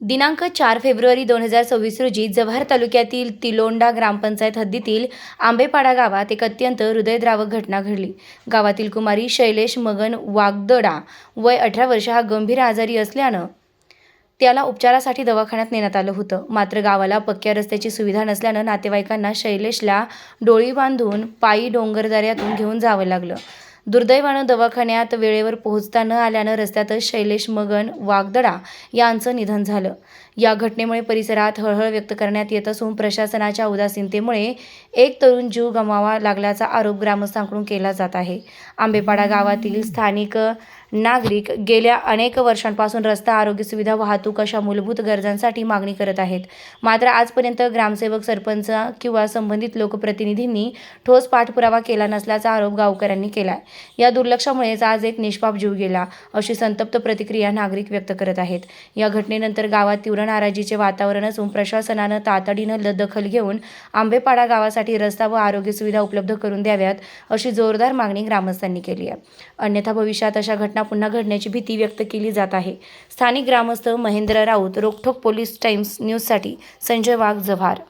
दिनांक चार फेब्रुवारी दोन हजार सव्वीस रोजी जव्हार तालुक्यातील तिलोंडा ग्रामपंचायत हद्दीतील आंबेपाडा गावात एक अत्यंत हृदयद्रावक घटना घडली. गावातील कुमारी शैलेश मगन वागदडा वय अठरा वर्ष हा गंभीर आजारी असल्यानं त्याला उपचारासाठी दवाखान्यात नेण्यात आलं होतं. मात्र गावाला पक्क्या रस्त्याची सुविधा नसल्यानं नातेवाईकांना शैलेशला डोळी बांधून पायी डोंगरदऱ्यातून घेऊन जावं लागलं. दुर्दैवानं दवाखान्यात वेळेवर पोहोचता न आल्यानं रस्त्यातच शैलेश मगन वागदडा यांचं निधन झालं. या घटनेमुळे परिसरात हळहळ व्यक्त करण्यात येत असून प्रशासनाच्या उदासीनतेमुळे एक तरुण जीव गमावा लागल्याचा आरोप ग्रामस्थांकडून केला जात आहे. आंबेपाडा गावातील स्थानिक नागरिक गेल्या अनेक वर्षांपासून रस्ता आरोग्य सुविधा वाहतूक अशा मूलभूत गरजांसाठी मागणी करत आहेत. मात्र आजपर्यंत ग्रामसेवक सरपंच किंवा संबंधित लोकप्रतिनिधींनी ठोस पाठपुरावा केला नसल्याचा आरोप गावकऱ्यांनी केला या दुर्लक्षामुळेच आज एक निष्पाप जीव गेला अशी संतप्त प्रतिक्रिया नागरिक व्यक्त करत आहेत. या घटनेनंतर गावात तीव्र नाराजीचे वातावरण असून प्रशासनानं तातडीनं ल- दखल घेऊन आंबेपाडा गावासाठी रस्ता व आरोग्य सुविधा उपलब्ध करून द्याव्यात अशी जोरदार मागणी ग्रामस्थांनी केली आहे. अन्यथा भविष्यात अशा घटना पुन्हा घडण्याची भीती व्यक्त केली जात आहे. स्थानिक ग्रामस्थ महेंद्र राऊत रोखोक पोलीस टाइम्स न्यूजसाठी संजय वाघ जव्हार